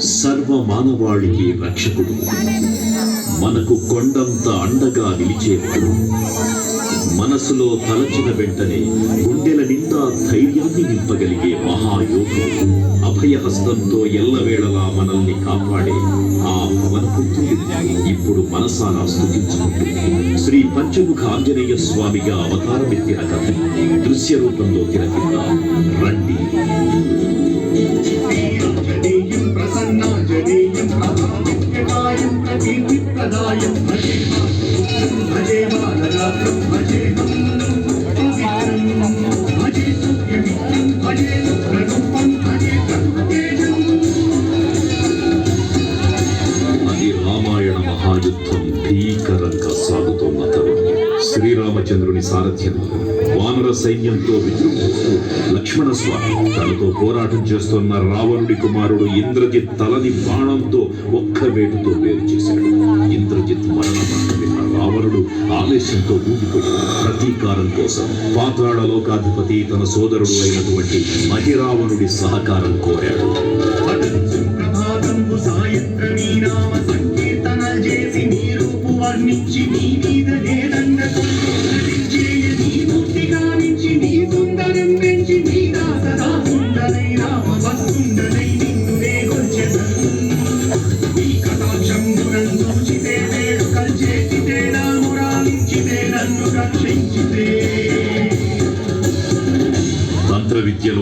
సర్వ మానవాళికి రక్షకుడు. మనకు కొండంత అండగా నిలిచేవాడు. మనసులో తలచిన వెంటనే గుండెల నిండా ధైర్యాన్ని నింపగలిగే మహాయోధుడు. అభయహస్తంతో ఎల్లవేళలా మనల్ని కాపాడే ఆ పవనపుత్రుడిని ఇప్పుడు మనసారా స్థుతించుకుంటుంది శ్రీ పంచముఖ ఆంజనేయ స్వామిగా అవతారమెత్తిన కథ దృశ్య రూపంలో తిరగిద్దాం రండి. ప్రకీర్తిప్రదాయం భజే మాతరం భజే భజే పవిత్రం భజే భజే అది రామాయణ మహాయుద్ధం భీకరంగా సాగుతున్న తరుణం. శ్రీరామచంద్రుని సారథ్యంలో వానర సైన్యంతో విజృంభిస్తూ లక్ష్మణ స్వామి తనతో పోరాటం చేస్తున్న రావణుడి కుమారుడు ఇంద్రజిత్ తలని బాణంతో ఒక్క వేటుతో వేరు చేశాడు. ఇంద్రజిత్ మరణ విన్న రావణుడు ఆవేశంతో ఊగిపోయి ప్రతీకారం కోసం పాతాళ లోకాధిపతి తన సోదరుడు అయినటువంటి మహిరావణుడి సహకారం కోరాడు.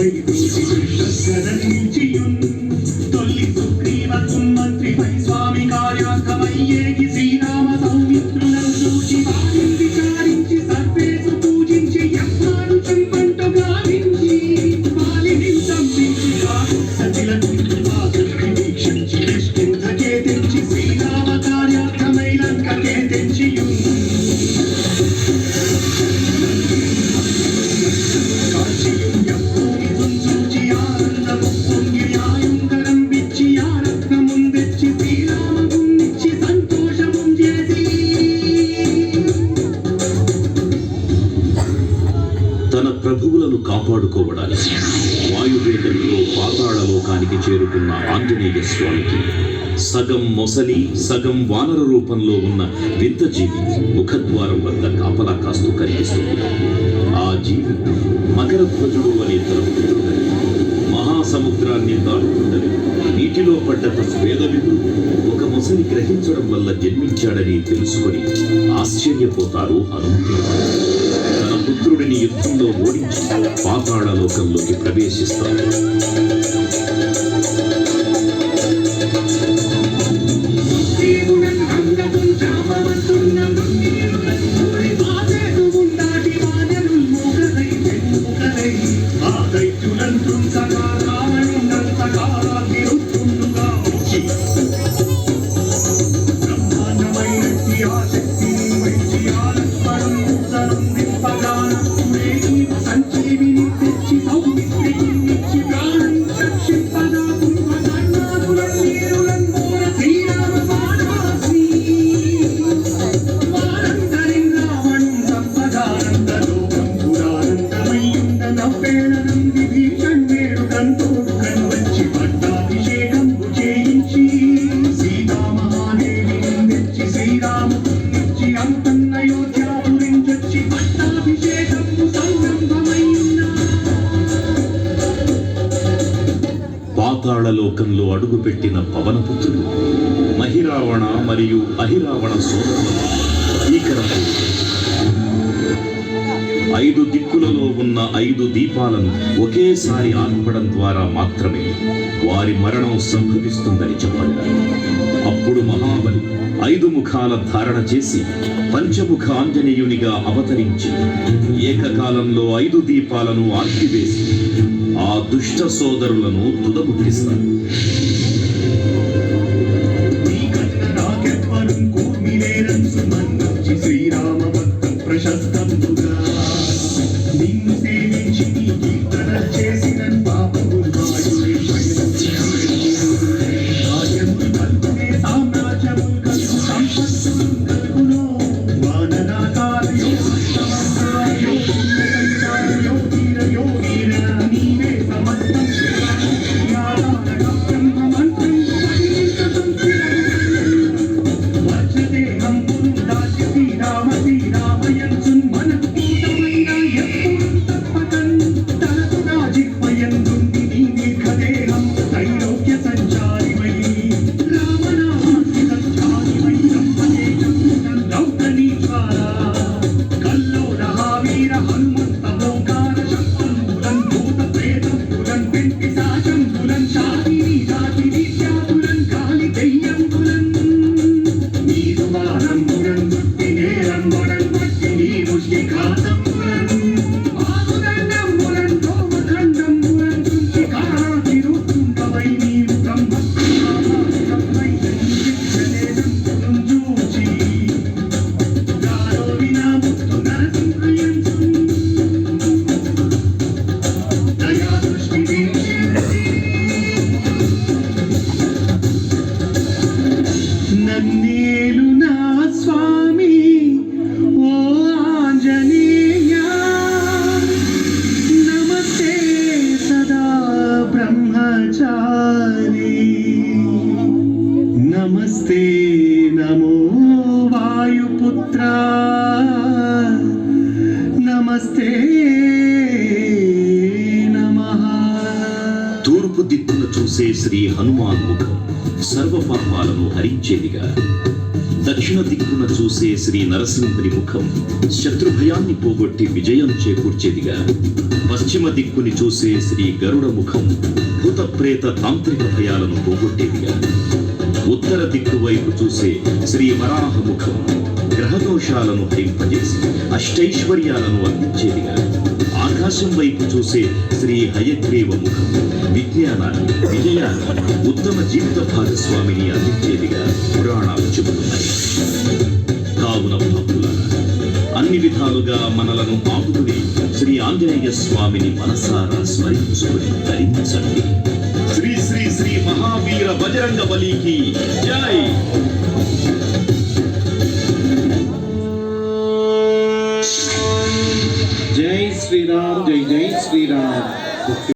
waiting. ప్రభువులను కాపాడుకోవడానికి వాయువేగంలో పాతాళ లోకానికి చేరుకున్న ఆంజనేయ స్వామికి సగం మొసలి సగం వానర రూపంలో ఉన్న వింత జీవి ముఖద్వారం వద్ద కాపలా కాస్తూ కనిపిస్తుంది. ఆ జీవి మకర ధ్వజుడు అనే మహాసముద్రాన్ని దాటుతుండని నీటిలో పడ్డ తన వేదవిధుడు ఒక మొసలి గ్రహించడం వల్ల జన్మించాడని తెలుసుకొని ఆశ్చర్యపోతారు హనుమంతుడు యుద్ధంలో ఓడించి పాతాళ లోకంలోకి ప్రవేశిస్తాడు. పాతాళ లోకంలో అడుగుపెట్టిన పవనపుత్రుడు మహిరావణ మరియు అహిరావణ సోదరులు ఐదు దిక్కులలో ఉన్న ఐదు దీపాలను ఒకేసారి ఆర్పడం ద్వారా మాత్రమే వారి మరణం సంభవిస్తుందని చెప్పండి అప్పుడు మహాబలి ఐదు ముఖాల ధారణ చేసి పంచముఖ ఆంజనేయునిగా అవతరించి ఏకకాలంలో ఐదు దీపాలను ఆర్పివేసి ఆ దుష్ట సోదరులను తుదముట్టిస్తారు. బ్రహ్మచారి నమస్తే నమో వాయుపుత్ర. నమస్తే నమః. తూర్పు దిక్కును చూసే శ్రీ హనుమాన్ ముఖం సర్వ హరించేదిగా. దక్షిణ దిక్కున చూసే శ్రీ నరసింహుని ముఖం శత్రుభయాన్ని పోగొట్టి విజయం చేకూర్చేదిగా పశ్చిమ దిక్కుని చూసే శ్రీ గరుడ ముఖం భూతప్రేత తాంత్రిక భయాలను పోగొట్టేదిగా ఉత్తర దిక్కు వైపు చూసే శ్రీ వరాహ ముఖం గ్రహదోషాలను హరింపజేసి అష్టైశ్వర్యాలను అందించేదిగా ఆకాశం వైపు చూసే శ్రీ హయగ్రీవ ముఖం. విజ్ఞానాన్ని విజయాన్ని ఉత్తమ జీవిత భాగస్వామిని అందించేదిగా పురాణాలు చెబుతున్నాయి. కావున భక్తులారా అన్ని విధాలుగా మనలను ఆపుకుని శ్రీ ఆంజనేయ స్వామిని మనసారా స్మరించుకుని ధరించండి శ్రీ శ్రీ శ్రీ మహావీర బజరంగ బలికి porque